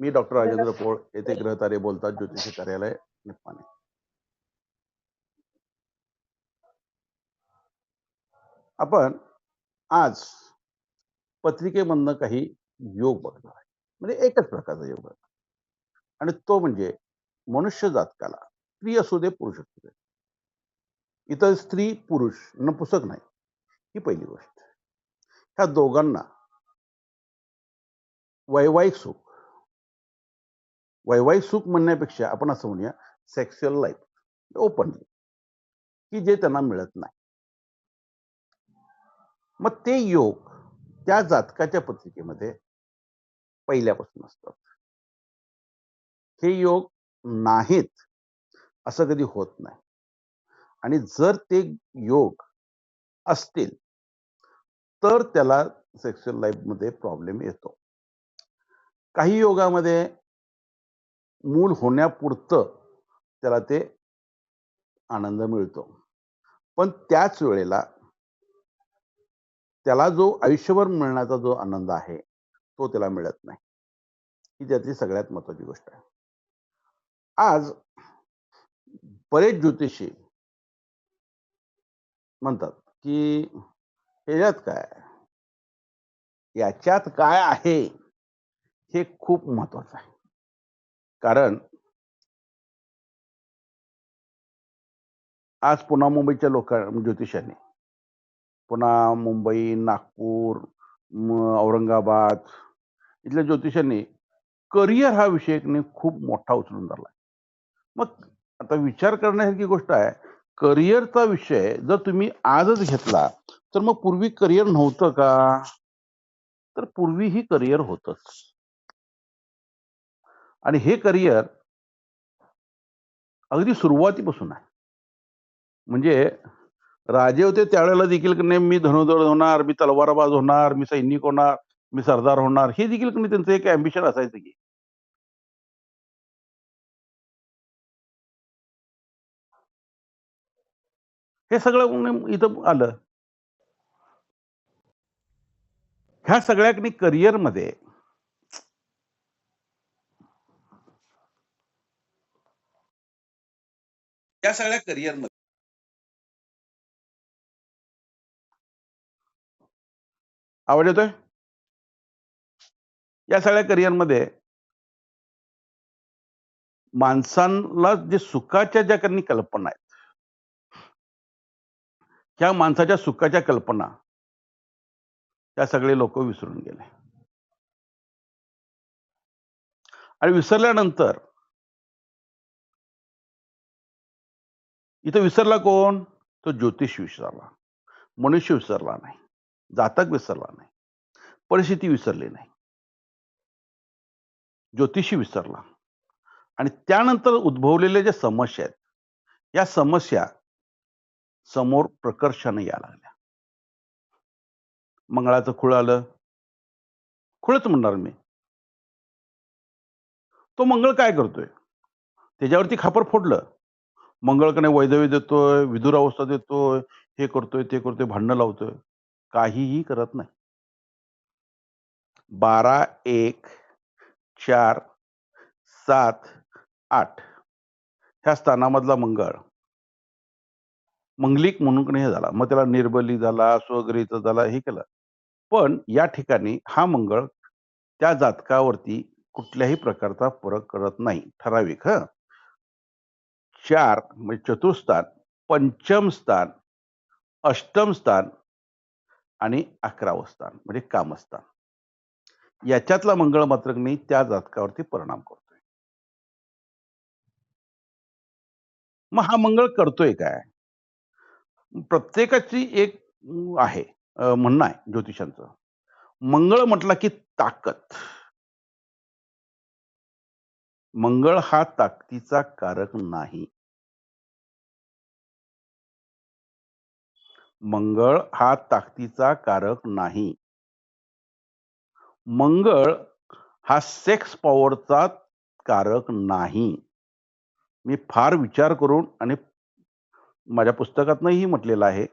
मी doctor Rajendra पोळ येथे ग्रहतारे बोलतात ज्योतिषी कार्यालय निप्पाणे. आपण आज पत्रिकेमधनं काही योग बघणार आहे. म्हणजे एकच प्रकारचा योग आणि तो म्हणजे मनुष्य जातकाला स्त्री असू दे पुरुष असू दे. इतर स्त्री पुरुष नपुसक नाही. ही पहिली गोष्ट. ह्या दोघांना वैवाहिक सुख वैवाहिक सुख म्हणण्यापेक्षा आपण असं म्हणूया सेक्शुअल लाईफ ओपनली की जे त्यांना मिळत नाही. मग ते योग त्या जातकाच्या पत्रिकेमध्ये पहिल्यापासून असतात. हे योग नाहीत असं कधी होत नाही. आणि जर ते योग असतील तर त्याला सेक्शुअल लाईफमध्ये प्रॉब्लेम येतो. काही योगामध्ये मूल होण्यापुरतं त्याला ते आनंद मिळतो. पण त्याच वेळेला त्याला जो आयुष्यभर मिळण्याचा जो आनंद आहे तो त्याला मिळत नाही. ही त्यातली सगळ्यात महत्वाची गोष्ट आहे. आज बरेच ज्योतिषी म्हणतात की ह्याच्यात काय याच्यात काय आहे हे खूप महत्वाचं आहे. कारण आज पुन्हा मुंबईच्या लोक ज्योतिषांनी. पुन्हा मुंबई नागपूर औरंगाबाद इथल्या ज्योतिषांनी करिअर हा विषय खूप मोठा उचलून धरला मग आता विचार करण्यासारखी गोष्ट आहे करिअरचा विषय जर तुम्ही आजच घेतला तर मग पूर्वी करिअर नव्हतं का? तर पूर्वी ही करिअर होतच. आणि हे करिअर अगदी सुरुवातीपासून आहे. म्हणजे राजे होते त्यावेळेला देखील की नाही मी धनुर्धर होणार मी तलवारबाज होणार मी सैनिक होणार मी सरदार होणार हे देखील की नाही त्यांचं एक अम्बिशन असायचं की. हे सगळं इथं आलं. ह्या सगळ्या करिअरमध्ये या सगळ्या करिअरमध्ये आवड येतोय या सगळ्या करिअरमध्ये माणसांना जे सुखाच्या ज्या काही कल्पना आहेत त्या माणसाच्या सुखाच्या कल्पना त्या सगळे लोक विसरून गेले. आणि विसरल्यानंतर इथं विसरला कोण? तो ज्योतिष विसरला. मनुष्य विसरला नाही. जातक विसरला नाही. परिस्थिती विसरली नाही. ज्योतिषी विसरला. आणि त्यानंतर उद्भवलेल्या ज्या समस्या आहेत या समस्या समोर प्रकर्षाने या लागल्या. मंगळाचं खुळ आलं. खुळच म्हणणार मी. तो मंगळ काय करतोय? त्याच्यावरती खापर फोडलं. मंगळकडे वैधव्य देतोय विदुर अवस्था देतोय हे करतोय ते करतोय भांडणं लावतोय. काहीही करत नाही. बारा एक चार सात आठ. ह्या स्थानामधला मंगळ. मंगलिक म्हणून हे झाला. मग त्याला निर्बली झाला स्वग्रहित झाला हे केलं. पण या ठिकाणी हा मंगळ त्या जातकावरती कुठल्याही प्रकारचा फरक करत नाही. ठराविक ह. चार म्हणजे चतुर्थस्थान पंचम स्थान अष्टम स्थान आणि अकरावं स्थान म्हणजे कामस्थान याच्यातला मंगळ मात्र मी त्या जातकावरती परिणाम करतोय. मग हा मंगळ करतोय काय? प्रत्येकाची एक आहे म्हणणं आहे ज्योतिषांचं. मंगळ म्हटला की ताकद. मंगळ हा ताकदीचा कारक नाही. मंगळ हा ताकदीचा कारक नाही. मंगळ हा सेक्स पॉवरचा कारक नाही. मी फार विचार करून आणि माझ्या पुस्तकातनंही म्हटलेलं आहे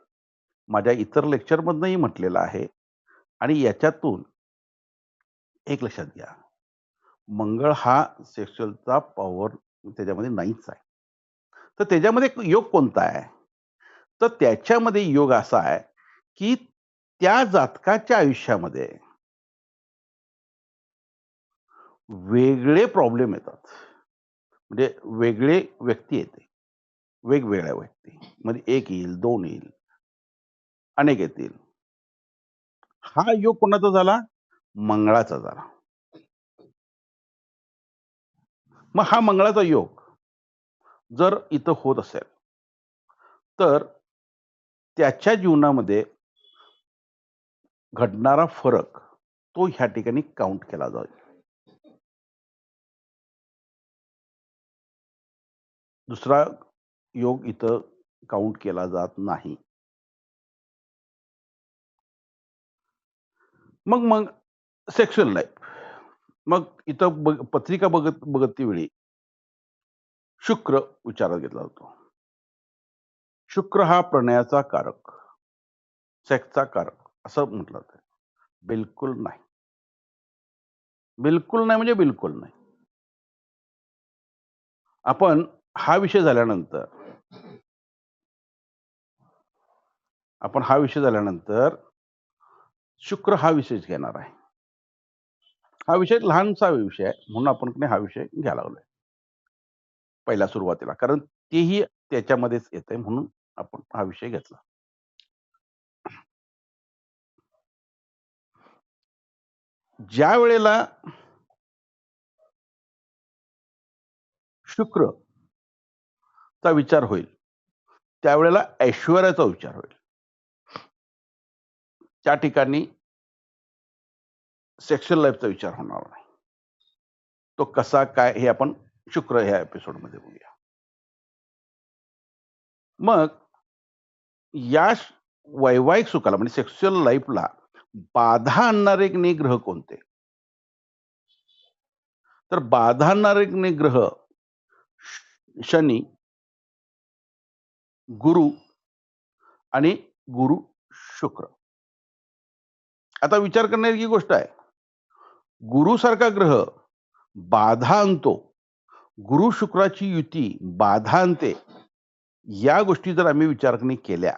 माझ्या इतर लेक्चरमधनंही म्हटलेलं आहे आणि याच्यातून एक लक्षात घ्या मंगळ हा सेक्शुअलचा पॉवर त्याच्यामध्ये नाहीच आहे. तर त्याच्यामध्ये योग कोणता आहे? तर त्याच्यामध्ये योग असा आहे की त्या जातकाच्या आयुष्यामध्ये वेगळे प्रॉब्लेम येतात. म्हणजे वेगळे व्यक्ती येते. वेगवेगळ्या व्यक्ती. म्हणजे एक येईल दोन येईल अनेक येतील. हा योग कोणाचा झाला? मंगळाचा झाला. मग हा मंगळाचा योग जर इथं होत असेल तर त्याच्या जीवनामध्ये घडणारा फरक तो ह्या ठिकाणी काउंट केला जाईल. दुसरा योग इथं काउंट केला जात नाही. मग मग सेक्शुअल लाईफ मग इथं बग पत्रिका बघत बघत वेळी शुक्र विचारात घेतला जातो. शुक्र हा प्रणयाचा कारक. सेक्सचा कारक असं म्हटलं जातं. बिलकुल नाही. बिलकुल नाही म्हणजे बिलकुल नाही. आपण हा विषय झाल्यानंतर आपण हा विषय झाल्यानंतर शुक्र हा विषयच घेणार आहे. हा विषय लहानसा विषय आहे म्हणून आपण हा विषय घ्यायला लागलोय. पहिल्या सुरुवातीला कारण तेही त्याच्यामध्येच येते म्हणून आपण हा विषय घेतला. ज्या वेळेला शुक्र चा विचार होईल त्यावेळेला ऐश्वर्याचा विचार होईल. त्या ठिकाणी सेक्शुअल लाईफचा विचार होणार नाही. तो कसा काय हे आपण शुक्र ह्या एपिसोडमध्ये बघूया. मग या वैवाहिक सुखाला म्हणजे सेक्शुअल लाईफला बाधा आणणारे ग्रह कोणते? तर बाधा आणणारे ग्रह शनी गुरु आणि गुरु शुक्र. आता विचार करण्याची गोष्ट आहे गुरुसारखा ग्रह बाधा आणतो गुरु शुक्राची युती बाधा आणते. या गोष्टी जर आम्ही विचारकणी केल्या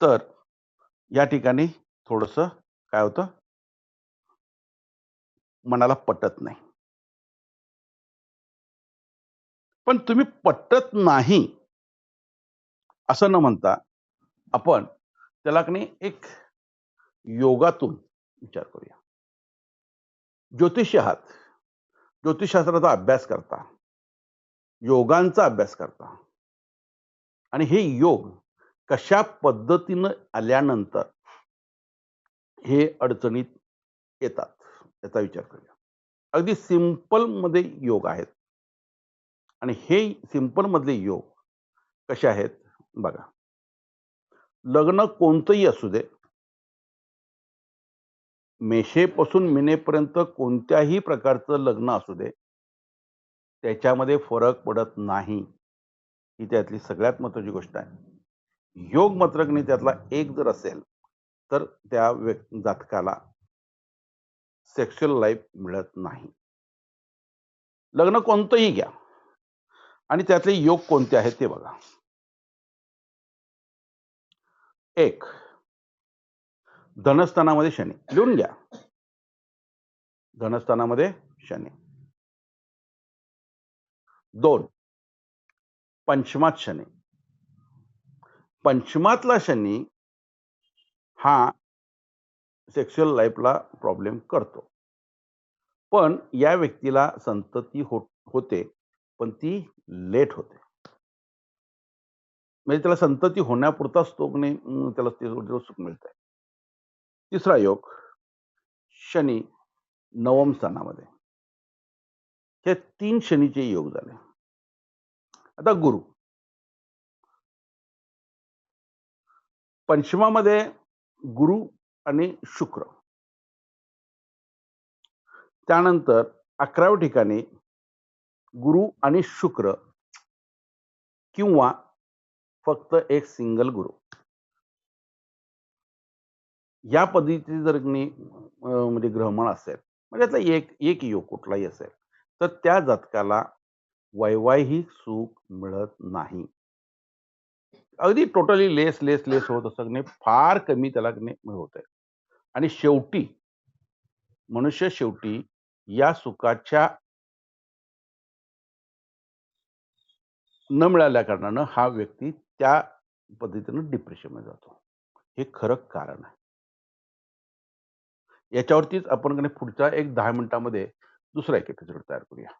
तर या ठिकाणी थोडस काय होतं? मनाला पटत नाही. पण तुम्ही पटत नाही असं न म्हणता आपण त्याला कणी एक योगातून विचार करूया. ज्योतिष आहात. ज्योतिषशास्त्राचा अभ्यास करता. योगांचा अभ्यास करता. आणि हे योग कशा पद्धतीनं आल्यानंतर हे अडचणीत येतात याचा विचार करूया. अगदी सिंपलमध्ये योग आहेत. आणि हे सिंपल मधले योग कसे आहेत? बघा. लग्न कोणतंही असू दे. मेषेपासून मिनेपर्यंत कोणत्याही प्रकारचं लग्न असू दे. त्याच्यामध्ये फरक पडत नाही. ही त्यातली सगळ्यात महत्वाची गोष्ट आहे. योग मात्रकने त्यातला एक जर असेल तर त्या जातकाला सेक्शुअल लाईफ मिळत नाही. लग्न कोणतंही घ्या. आणि त्यातले योग कोणते आहेत ते बघा. एक धनस्थानामध्ये शनी. लिहून घ्या. धनस्थानामध्ये शनी. दोन पंचमात शनी. पंचमातला शनी हा सेक्शुअल लाईफला प्रॉब्लेम करतो. पण या व्यक्तीला संतती हो होते पण ती लेट होते. म्हणजे त्याला संतती होण्यापुरताच तो त्याला सुख मिळत आहे तिसरा योग शनी नवम स्थानामध्ये. हे तीन शनीचे योग झाले. आता गुरु. पंचमामध्ये गुरु आणि शुक्र. त्यानंतर अकराव्या ठिकाणी गुरु आणि शुक्र किंवा फक्त एक सिंगल गुरु. या पद्धतीचे जर म्हणजे ग्रहमण असेल म्हणजे त्यातला एक एक योग कुठलाही असेल तर त्या जातकाला वैवाहिक सुख मिळत नाही. अगदी टोटली लेस लेस लेस होत असं नाही फार कमी त्याला होत आहे. आणि शेवटी मनुष्य शेवटी या सुखाच्या न मिळाल्या कारणानं हा व्यक्ती त्या पद्धतीनं डिप्रेशनमध्ये जातो. हे खरं कारण आहे. याच्यावरतीच आपण पुढच्या एक दहा मिनिटामध्ये दुसरा एक एपिसोड तयार करूया.